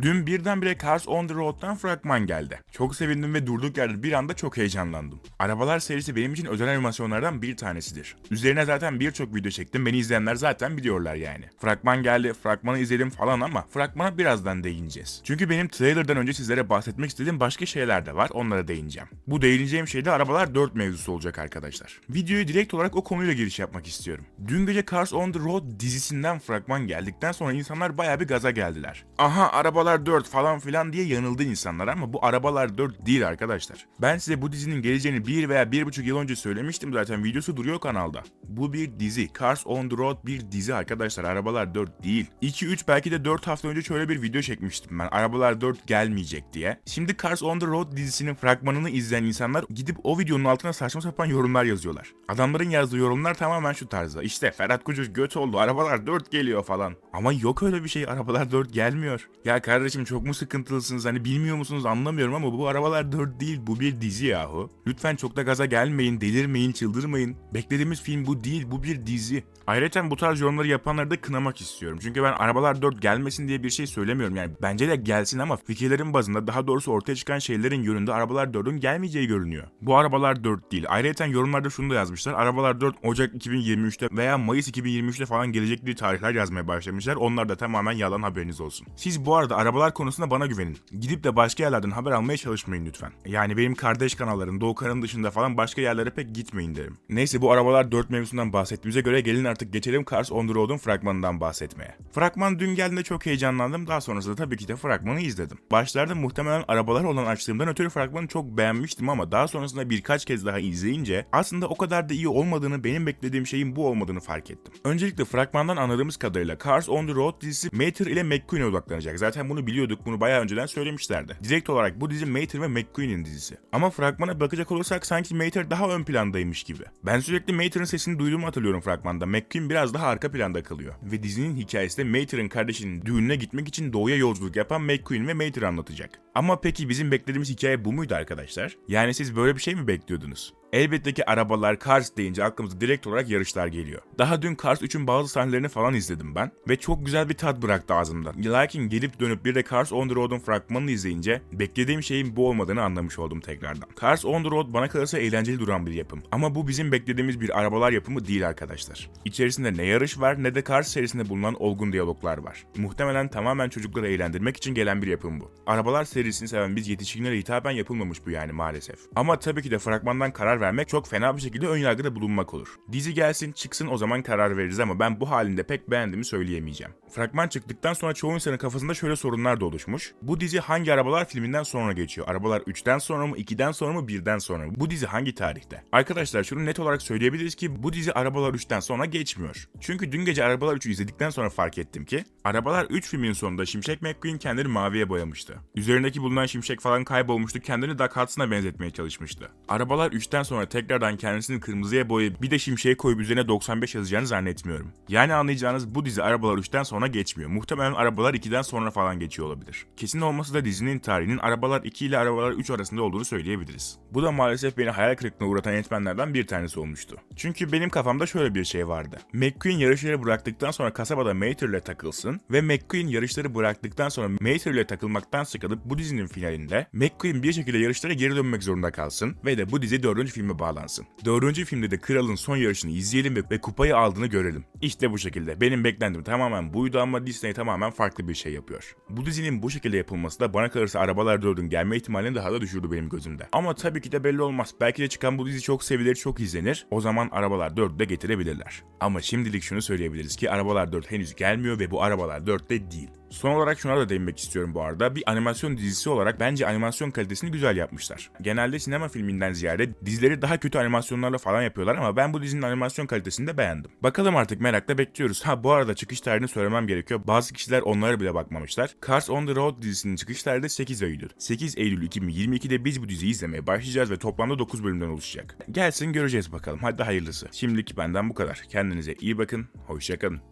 Dün birdenbire Cars on the Road'dan fragman geldi. Çok sevindim ve durduk yerde bir anda çok heyecanlandım. Arabalar serisi benim için özel animasyonlardan bir tanesidir. Üzerine zaten birçok video çektim. Beni izleyenler zaten biliyorlar yani. Fragman geldi, fragmanı izledim falan ama fragmana birazdan değineceğiz. Çünkü benim trailerdan önce sizlere bahsetmek istediğim başka şeyler de var. Onlara değineceğim. Bu değineceğim şey de Arabalar 4 mevzusu olacak arkadaşlar. Videoyu direkt olarak o konuyla giriş yapmak istiyorum. Dün gece Cars on the Road dizisinden fragman geldikten sonra insanlar bayağı bir gaza geldiler. Aha arabalar 4 falan filan diye yanıldı insanlar ama bu arabalar 4 değil arkadaşlar. Ben size bu dizinin geleceğini 1 veya 1,5 yıl önce söylemiştim zaten videosu duruyor kanalda. Bu bir dizi. Cars on the Road bir dizi arkadaşlar. Arabalar 4 değil. 2-3 belki de 4 hafta önce şöyle bir video çekmiştim ben. Arabalar 4 gelmeyecek diye. Şimdi Cars on the Road dizisinin fragmanını izleyen insanlar gidip o videonun altına saçma sapan yorumlar yazıyorlar. Adamların yazdığı yorumlar tamamen şu tarzda. İşte Ferhat Kucuş göt oldu. Arabalar 4 geliyor falan. Ama yok öyle bir şey. Arabalar 4 gelmiyor. Ya kardeşim çok mu sıkıntılısınız? Hani bilmiyor musunuz anlamıyorum ama bu arabalar 4 değil. Bu bir dizi yahu. Lütfen çok da gaza gelmeyin, delirmeyin, çıldırmayın. Beklediğimiz film bu değil. Bu bir dizi. Ayrıca bu tarz yorumları yapanları da kınamak istiyorum. Çünkü ben arabalar 4 gelmesin diye bir şey söylemiyorum. Yani bence de gelsin ama fikirlerin bazında daha doğrusu ortaya çıkan şeylerin yönünde arabalar 4'ün gelmeyeceği görünüyor. Bu arabalar 4 değil. Ayrıca yorumlarda şunu da yazmışlar. Arabalar 4 Ocak 2023'te veya Mayıs 2023'te falan gelecek diye tarihler yazmaya başlamışlar. Onlar da tamamen yalan haberiniz olsun. Siz bu arada arabalar konusunda bana güvenin. Gidip de başka yerlerden haber almaya çalışmayın lütfen. Yani benim kardeş kanallarım Doğukan'ın dışında falan başka yerlere pek gitmeyin derim. Neyse bu arabalar 4 mevzusundan bahsettiğimize göre gelin artık geçelim Cars on the Road'un fragmanından bahsetmeye. Fragman dün geldiğinde çok heyecanlandım. Daha sonrasında tabii ki de fragmanı izledim. Başlarda muhtemelen arabalar olan açtığımdan ötürü fragmanı çok beğenmiştim ama daha sonrasında birkaç kez daha izleyince aslında o kadar da iyi olmadığını, benim beklediğim şeyin bu olmadığını fark ettim. Öncelikle fragmandan anladığımız kadarıyla Cars on the Road dizisi Mater ile McQueen'e odaklanacak. Zaten bunu biliyorduk, bunu bayağı önceden söylemişlerdi. Direkt olarak bu dizi Mater ve McQueen'in dizisi. Ama fragmana bakacak olursak sanki Mater daha ön plandaymış gibi. Ben sürekli Mater'ın sesini duyduğumu hatırlıyorum fragmanda. McQueen biraz daha arka planda kalıyor. Ve dizinin hikayesi de Mater'ın kardeşinin düğününe gitmek için doğuya yolculuk yapan McQueen ve Mater anlatacak. Ama peki bizim beklediğimiz hikaye bu muydu arkadaşlar? Yani siz böyle bir şey mi bekliyordunuz? Elbette ki arabalar Cars deyince aklımıza direkt olarak yarışlar geliyor. Daha dün Cars 3'ün bazı sahnelerini falan izledim ben ve çok güzel bir tat bıraktı ağzımda. Lakin gelip dönüp bir de Cars on the Road'un fragmanını izleyince beklediğim şeyin bu olmadığını anlamış oldum tekrardan. Cars on the Road bana kalırsa eğlenceli duran bir yapım. Ama bu bizim beklediğimiz bir arabalar yapımı değil arkadaşlar. İçerisinde ne yarış var ne de Cars serisinde bulunan olgun diyaloglar var. Muhtemelen tamamen çocukları eğlendirmek için gelen bir yapım bu. Arabalar serisini seven biz yetişkinlere hitaben yapılmamış bu yani maalesef. Ama tabii ki de fragmandan karar vermek çok fena bir şekilde önyargıda bulunmak olur. Dizi gelsin çıksın o zaman karar veririz ama ben bu halinde pek beğendiğimi söyleyemeyeceğim. Fragman çıktıktan sonra çoğu insanın kafasında şöyle sorunlar da oluşmuş. Bu dizi hangi arabalar filminden sonra geçiyor? Arabalar 3'ten sonra mı, 2'den sonra mı, 1'den sonra mı? Bu dizi hangi tarihte? Arkadaşlar şunu net olarak söyleyebiliriz ki bu dizi Arabalar 3'ten sonra geçmiyor. Çünkü dün gece Arabalar 3'ü izledikten sonra fark ettim ki Arabalar 3 filmin sonunda Şimşek McQueen kendini maviye boyamıştı. Üzerindeki bulunan şimşek falan kaybolmuştu kendini Doug Hudson'a benzetmeye çalışmıştı. Arabalar 3'ten sonra tekrardan kendisini kırmızıya boyayıp bir de şimşeğe koyup üzerine 95 yazacağını zannetmiyorum. Yani anlayacağınız bu dizi Arabalar 3'ten sonra geçmiyor. Muhtemelen Arabalar 2'den sonra falan geçiyor olabilir. Kesin olması da dizinin tarihinin Arabalar 2 ile Arabalar 3 arasında olduğunu söyleyebiliriz. Bu da maalesef beni hayal kırıklığına uğratan yönetmenlerden bir tanesi olmuştu. Çünkü benim kafamda şöyle bir şey vardı. McQueen yarışları bıraktıktan sonra kasabada Mater ile takılsın ve McQueen yarışları bıraktıktan sonra Mater ile takılmaktan sıkılıp bu dizinin finalinde McQueen bir şekilde yarışlara geri dönmek zorunda kalsın ve de bu dizi dördüncü filme bağlansın. Dördüncü filmde de kralın son yarışını izleyelim ve, ve kupayı aldığını görelim. İşte bu şekilde. Benim beklentim tamamen buydu ama Disney tamamen farklı bir şey yapıyor. Bu dizinin bu şekilde yapılması da bana kalırsa Arabalar 4'ün gelme ihtimalini daha da düşürdü benim gözümde. Ama tabii ki de belli olmaz. Belki de çıkan bu dizi çok sevilir, çok izlenir. O zaman Arabalar 4'ü de getirebilirler. Ama şimdilik şunu söyleyebiliriz ki Arabalar 4 henüz gelmiyor ve bu Arabalar 4'te değil. Son olarak şuna da değinmek istiyorum bu arada. Bir animasyon dizisi olarak bence animasyon kalitesini güzel yapmışlar. Genelde sinema filminden ziyade dizileri daha kötü animasyonlarla falan yapıyorlar ama ben bu dizinin animasyon kalitesini de beğendim. Bakalım artık merakla bekliyoruz. Ha bu arada çıkış tarihini söylemem gerekiyor. Bazı kişiler onlara bile bakmamışlar. Cars on the Road dizisinin çıkış tarihi de 8 Eylül. 8 Eylül 2022'de biz bu diziyi izlemeye başlayacağız ve toplamda 9 bölümden oluşacak. Gelsin göreceğiz bakalım. Hadi hayırlısı. Şimdilik benden bu kadar. Kendinize iyi bakın. Hoşçakalın.